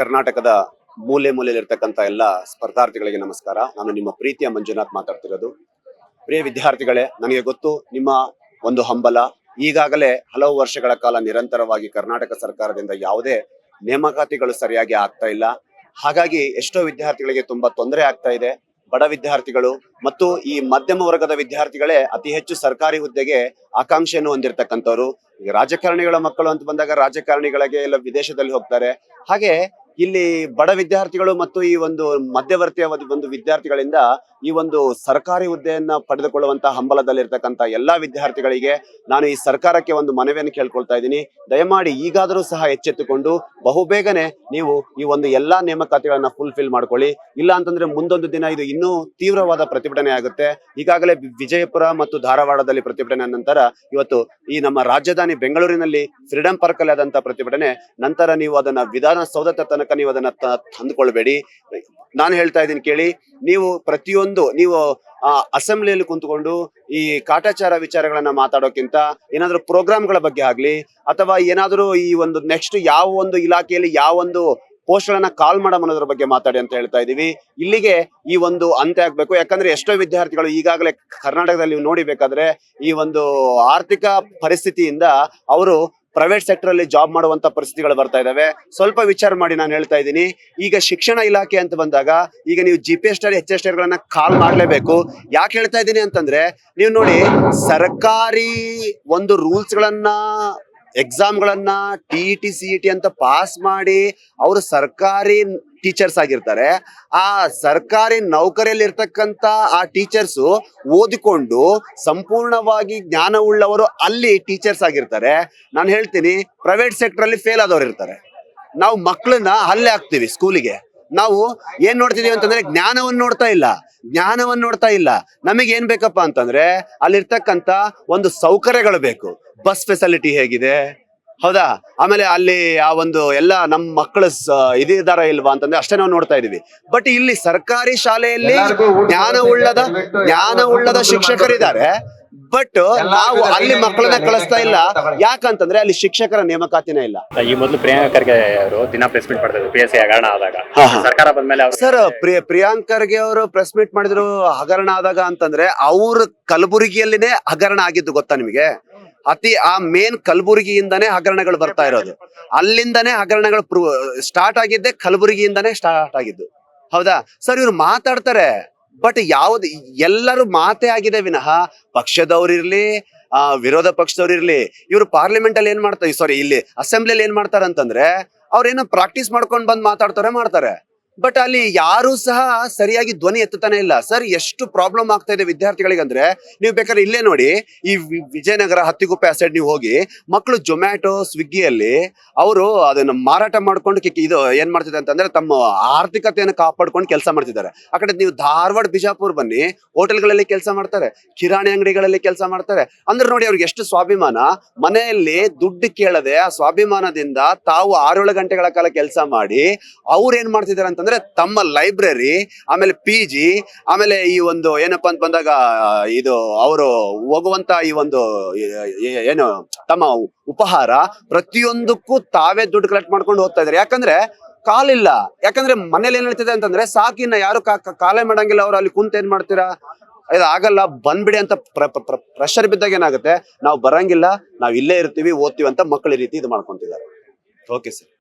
ಕರ್ನಾಟಕದ ಮೂಲೆ ಮೂಲೆಯಲ್ಲಿರ್ತಕ್ಕಂಥ ಎಲ್ಲ ಸ್ಪರ್ಧಾರ್ಥಿಗಳಿಗೆ ನಮಸ್ಕಾರ. ನಾನು ನಿಮ್ಮ ಪ್ರೀತಿಯ ಮಂಜುನಾಥ್ ಮಾತಾಡ್ತಿರೋದು. ಪ್ರಿಯ ವಿದ್ಯಾರ್ಥಿಗಳೇ, ನನಗೆ ಗೊತ್ತು ನಿಮ್ಮ ಒಂದು ಹಂಬಲ. ಈಗಾಗಲೇ ಹಲವು ವರ್ಷಗಳ ಕಾಲ ನಿರಂತರವಾಗಿ ಕರ್ನಾಟಕ ಸರ್ಕಾರದಿಂದ ಯಾವುದೇ ನೇಮಕಾತಿಗಳು ಸರಿಯಾಗಿ ಆಗ್ತಾ ಇಲ್ಲ. ಹಾಗಾಗಿ ಎಷ್ಟೋ ವಿದ್ಯಾರ್ಥಿಗಳಿಗೆ ತುಂಬಾ ತೊಂದರೆ ಆಗ್ತಾ ಇದೆ. ಬಡ ವಿದ್ಯಾರ್ಥಿಗಳು ಮತ್ತು ಈ ಮಧ್ಯಮ ವರ್ಗದ ವಿದ್ಯಾರ್ಥಿಗಳೇ ಅತಿ ಹೆಚ್ಚು ಸರ್ಕಾರಿ ಹುದ್ದೆಗೆ ಆಕಾಂಕ್ಷೆಯನ್ನು ಹೊಂದಿರತಕ್ಕಂಥವ್ರು. ರಾಜಕಾರಣಿಗಳ ಮಕ್ಕಳು ಅಂತ ಬಂದಾಗ ರಾಜಕಾರಣಿಗಳಿಗೆ ಎಲ್ಲ ವಿದೇಶದಲ್ಲಿ ಹೋಗ್ತಾರೆ. ಹಾಗೆ ಇಲ್ಲಿ ಬಡ ವಿದ್ಯಾರ್ಥಿಗಳು ಮತ್ತು ಈ ಒಂದು ಮಧ್ಯವರ್ತಿಯ ಒಂದು- ವಿದ್ಯಾರ್ಥಿಗಳಿಂದ ಈ ಒಂದು ಸರ್ಕಾರಿ ಹುದ್ದೆಯನ್ನ ಪಡೆದುಕೊಳ್ಳುವಂತಹ ಹಂಬಲದಲ್ಲಿರ್ತಕ್ಕಂಥ ಎಲ್ಲಾ ವಿದ್ಯಾರ್ಥಿಗಳಿಗೆ ನಾನು ಈ ಸರ್ಕಾರಕ್ಕೆ ಒಂದು ಮನವಿಯನ್ನು ಕೇಳ್ಕೊಳ್ತಾ ಇದ್ದೀನಿ. ದಯಮಾಡಿ ಈಗಾದರೂ ಸಹ ಎಚ್ಚೆತ್ತುಕೊಂಡು ಬಹುಬೇಗನೆ ನೀವು ಈ ಒಂದು ಎಲ್ಲಾ ನೇಮಕಾತಿಗಳನ್ನ ಫುಲ್ಫಿಲ್ ಮಾಡ್ಕೊಳ್ಳಿ. ಇಲ್ಲ ಅಂತಂದ್ರೆ ಮುಂದೊಂದು ದಿನ ಇದು ಇನ್ನೂ ತೀವ್ರವಾದ ಪ್ರತಿಭಟನೆ ಆಗುತ್ತೆ. ಈಗಾಗಲೇ ವಿಜಯಪುರ ಮತ್ತು ಧಾರವಾಡದಲ್ಲಿ ಪ್ರತಿಭಟನೆ ನಂತರ ಇವತ್ತು ಈ ನಮ್ಮ ರಾಜಧಾನಿ ಬೆಂಗಳೂರಿನಲ್ಲಿ ಫ್ರೀಡಂ ಪಾರ್ಕ್ ಅಲ್ಲಿ ಆದಂತ ಪ್ರತಿಭಟನೆ. ನಂತರ ನೀವು ಅದನ್ನ ವಿಧಾನಸೌಧದ ತನಕ ನೀವು ಅದನ್ನ ತಂದುಕೊಳ್ಬೇಡಿ. ನಾನು ಹೇಳ್ತಾ ಇದ್ದೀನಿ ಕೇಳಿ, ನೀವು ಪ್ರತಿಯೊಂದು, ನೀವು ಅಸೆಂಬ್ಲಿಯಲ್ಲಿ ಕುಂತ್ಕೊಂಡು ಈ ಕಾಟಾಚಾರ ವಿಚಾರಗಳನ್ನ ಮಾತಾಡೋಕ್ಕಿಂತ ಏನಾದ್ರೂ ಪ್ರೋಗ್ರಾಮ್ಗಳ ಬಗ್ಗೆ ಆಗ್ಲಿ, ಅಥವಾ ಏನಾದ್ರೂ ಈ ಒಂದು ನೆಕ್ಸ್ಟ್ ಯಾವ ಒಂದು ಇಲಾಖೆಯಲ್ಲಿ ಯಾವ ಒಂದು ಪೋಸ್ಟ್ಗಳನ್ನ ಕಾಲ್ ಮಾಡೋ ಅನ್ನೋದ್ರ ಬಗ್ಗೆ ಮಾತಾಡಿ ಅಂತ ಹೇಳ್ತಾ ಇದೀವಿ ಇಲ್ಲಿಗೆ ಈ ಒಂದು ಅಂತ್ಯ ಆಗ್ಬೇಕು. ಯಾಕಂದ್ರೆ ಎಷ್ಟೋ ವಿದ್ಯಾರ್ಥಿಗಳು ಈಗಾಗಲೇ ಕರ್ನಾಟಕದಲ್ಲಿ ನೀವು ನೋಡಿಬೇಕಾದ್ರೆ ಈ ಒಂದು ಆರ್ಥಿಕ ಪರಿಸ್ಥಿತಿಯಿಂದ ಅವರು ಪ್ರೈವೇಟ್ ಸೆಕ್ಟರ್ ಅಲ್ಲಿ ಜಾಬ್ ಮಾಡುವಂತ ಪರಿಸ್ಥಿತಿಗಳು ಬರ್ತಾ ಇದಾವೆ. ಸ್ವಲ್ಪ ವಿಚಾರ ಮಾಡಿ ನಾನು ಹೇಳ್ತಾ ಇದ್ದೀನಿ. ಈಗ ಶಿಕ್ಷಣ ಇಲಾಖೆ ಅಂತ ಬಂದಾಗ ಈಗ ನೀವು G P S H S ಗಳನ್ನ ಕಾಲ್ ಮಾಡ್ಲೇಬೇಕು. ಯಾಕೆ ಹೇಳ್ತಾ ಇದ್ದೀನಿ ಅಂತಂದ್ರೆ, ನೀವು ನೋಡಿ ಸರ್ಕಾರಿ ಒಂದು ರೂಲ್ಸ್ ಗಳನ್ನ ಎಕ್ಸಾಮ್ ಗಳನ್ನ ಟಿ ಟಿ ಸಿ ಟಿ ಅಂತ ಪಾಸ್ ಮಾಡಿ ಅವರು ಸರ್ಕಾರಿ ಟೀಚರ್ಸ್ ಆಗಿರ್ತಾರೆ. ಆ ಸರ್ಕಾರಿ ನೌಕರಿಯಲ್ಲಿ ಇರ್ತಕ್ಕಂತ ಆ ಟೀಚರ್ಸ್ ಓದಿಕೊಂಡು ಸಂಪೂರ್ಣವಾಗಿ ಜ್ಞಾನವುಳ್ಳವರು ಅಲ್ಲಿ ಟೀಚರ್ಸ್ ಆಗಿರ್ತಾರೆ. ನಾನು ಹೇಳ್ತೀನಿ ಪ್ರೈವೇಟ್ ಸೆಕ್ಟರ್ ಅಲ್ಲಿ ಫೇಲ್ ಆದವರು ಇರ್ತಾರೆ ನಾವು ಮಕ್ಕಳನ್ನ ಅಲ್ಲೇ ಹಾಕ್ತಿವಿ ಸ್ಕೂಲಿಗೆ ನಾವು ಏನ್ ನೋಡ್ತಿದೀವಿ ಅಂತಂದ್ರೆ ಜ್ಞಾನವನ್ನು ನೋಡ್ತಾ ಇಲ್ಲ. ಜ್ಞಾನವನ್ನು ನೋಡ್ತಾ ಇಲ್ಲ. ನಮಗೆ ಏನ್ ಬೇಕಪ್ಪ ಅಂತಂದ್ರೆ ಅಲ್ಲಿರ್ತಕ್ಕಂತ ಒಂದು ಸೌಕರ್ಯಗಳು ಬೇಕು. ಬಸ್ ಫೆಸಿಲಿಟಿ ಹೇಗಿದೆ? ಹೌದಾ? ಆಮೇಲೆ ಅಲ್ಲಿ ಆ ಒಂದು ಎಲ್ಲ ನಮ್ಮ ಮಕ್ಕಳು ಇದಾರ ಇಲ್ವಾ ಅಂತಂದ್ರೆ ಅಷ್ಟೇ ನಾವು ನೋಡ್ತಾ ಇದೀವಿ ಬಟ್ ಇಲ್ಲಿ ಸರ್ಕಾರಿ ಶಾಲೆಯಲ್ಲಿ ಜ್ಞಾನವುಳ್ಳದ ಜ್ಞಾನವುಳ್ಳದ ಶಿಕ್ಷಕರಿದ್ದಾರೆ. ಬಟ್ ನಾವು ಅಲ್ಲಿ ಮಕ್ಕಳನ್ನ ಕಳಿಸ್ತಾ ಇಲ್ಲ. ಯಾಕಂತಂದ್ರೆ ಅಲ್ಲಿ ಶಿಕ್ಷಕರ ನೇಮಕಾತಿನೇ ಇಲ್ಲ. ಈ ಮೊದಲು ಪ್ರಿಯಾಂಕರ್ಗೆ ಅವರು ದಿನ ಪ್ರೆಸ್ ಮೀಟ್ ಮಾಡ್ತಿದ್ರು ಪಿ ಎಸ್ ಸಿ ಹಗರಣ ಆದಾಗ. ಸರ್ಕಾರ ಬಂದ್ಮೇಲೆ ಅವ್ರು ಸರ್ ಪ್ರಿಯ ಪ್ರಿಯಾಂಕ್ ಖರ್ಗೆ ಅವರು ಪ್ರೆಸ್ ಮೀಟ್ ಮಾಡಿದ್ರು ಹಗರಣ ಆದಾಗ ಅಂತಂದ್ರೆ ಅವ್ರ ಕಲಬುರಗಿಯಲ್ಲಿನೇ ಹಗರಣ ಆಗಿದ್ದು ಗೊತ್ತಾ ನಿಮಗೆ? ಅತಿ ಆ ಮೇನ್ ಕಲಬುರಗಿಯಿಂದನೇ ಹಗರಣಗಳು ಬರ್ತಾ ಇರೋದು. ಅಲ್ಲಿಂದನೇ ಹಗರಣಗಳು ಸ್ಟಾರ್ಟ್ ಆಗಿದ್ದೆ ಕಲಬುರಗಿಯಿಂದನೇ ಸ್ಟಾರ್ಟ್ ಆಗಿದ್ದು. ಹೌದಾ? ಸರ್ ಇವ್ರು ಮಾತಾಡ್ತಾರೆ. ಬಟ್ ಯಾವ್ದು ಎಲ್ಲರೂ ಮಾತೇ ಆಗಿದೆ ವಿನಃ ಪಕ್ಷದವ್ರಿರ್ಲಿ ಆ, ವಿರೋಧ ಪಕ್ಷದವ್ರಿರ್ಲಿ ಇವರು ಪಾರ್ಲಿಮೆಂಟ್ ಅಲ್ಲಿ ಏನ್ ಮಾಡ್ತಾರೆ ಸಾರಿ ಇಲ್ಲಿ ಅಸೆಂಬ್ಲಿಯಲ್ಲಿ ಏನ್ ಮಾಡ್ತಾರೆ ಅಂತಂದ್ರೆ ಅವ್ರೇನೋ ಪ್ರಾಕ್ಟೀಸ್ ಮಾಡ್ಕೊಂಡ್ ಬಂದ್ ಮಾತಾಡ್ತಾರೆ, ಮಾಡ್ತಾರೆ. ಬಟ್ ಅಲ್ಲಿ ಯಾರು ಸಹ ಸರಿಯಾಗಿ ಧ್ವನಿ ಎತ್ತುತ್ತಾನೆ ಇಲ್ಲ. ಸರ್ ಎಷ್ಟು ಪ್ರಾಬ್ಲಮ್ ಆಗ್ತಾ ಇದೆ ವಿದ್ಯಾರ್ಥಿಗಳಿಗೆ ಅಂದ್ರೆ ನೀವು ಬೇಕಾದ್ರೆ ಇಲ್ಲೇ ನೋಡಿ, ಈ ವಿಜಯನಗರ ಹತ್ತಿಗುಪ್ಪೆ ಆ ಸೈಡ್ ನೀವು ಹೋಗಿ ಮಕ್ಕಳು ಜೊಮ್ಯಾಟೊ ಸ್ವಿಗ್ಗಿಯಲ್ಲಿ ಅವರು ಅದನ್ನ ಮಾರಾಟ ಮಾಡ್ಕೊಂಡು ಇದು ಏನ್ ಮಾಡ್ತಿದ್ದಾರೆ ಅಂತಂದ್ರೆ, ತಮ್ಮ ಆರ್ಥಿಕತೆಯನ್ನು ಕಾಪಾಡ್ಕೊಂಡು ಕೆಲಸ ಮಾಡ್ತಿದ್ದಾರೆ. ಆ ಕಡೆ ನೀವು ಧಾರವಾಡ, ಬಿಜಾಪುರ್ ಬನ್ನಿ, ಹೋಟೆಲ್ಗಳಲ್ಲಿ ಕೆಲಸ ಮಾಡ್ತಾರೆ, ಕಿರಾಣಿ ಅಂಗಡಿಗಳಲ್ಲಿ ಕೆಲಸ ಮಾಡ್ತಾರೆ. ಅಂದ್ರೆ ನೋಡಿ ಅವ್ರಿಗೆ ಎಷ್ಟು ಸ್ವಾಭಿಮಾನ. ಮನೆಯಲ್ಲಿ ದುಡ್ಡು ಕೇಳದೆ ಆ ಸ್ವಾಭಿಮಾನದಿಂದ ತಾವು ಆರೇಳು ಗಂಟೆಗಳ ಕಾಲ ಕೆಲಸ ಮಾಡಿ, ಅವ್ರು ಏನ್ ಮಾಡ್ತಿದ್ದಾರೆ ಅಂತಂದ್ರೆ ತಮ್ಮ ಲೈಬ್ರರಿ, ಆಮೇಲೆ ಪಿ ಜಿ ಆಮೇಲೆ ಈ ಒಂದು ಏನಪ್ಪ ಅಂತ ಬಂದಾಗ, ಇದು ಅವರು ಹೋಗುವಂತ ಈ ಒಂದು ಏನು, ತಮ್ಮ ಉಪಹಾರ ಪ್ರತಿಯೊಂದಕ್ಕೂ ತಾವೇ ದುಡ್ಡು ಕಲೆಕ್ಟ್ ಮಾಡ್ಕೊಂಡು ಹೋಗ್ತಾ ಇದಾರೆ ಯಾಕಂದ್ರೆ ಕಾಲಿಲ್ಲ. ಯಾಕಂದ್ರೆ ಮನೇಲಿ ಏನ್ ಹೇಳ್ತಿದೆ ಅಂತಂದ್ರೆ ಸಾಕಿನ್ನ ಯಾರು ಕಾಲೇ ಮಾಡಂಗಿಲ್ಲ, ಅವ್ರು ಅಲ್ಲಿ ಕುಂತ ಏನ್ ಮಾಡ್ತೀರಾ? ಇದು ಆಗಲ್ಲ, ಬಂದ್ಬಿಡಿ ಅಂತ ಪ್ರೆಷರ್ ಬಿದ್ದಾಗ ಏನಾಗುತ್ತೆ? ನಾವು ಬರಂಗಿಲ್ಲ ನಾವ್ ಇಲ್ಲೇ ಇರ್ತೀವಿ, ಓದ್ತೀವಿ ಅಂತ ಮಕ್ಕಳು ರೀತಿ ಇದು ಮಾಡ್ಕೊಂತಿದ್ದಾರೆ. Okay sir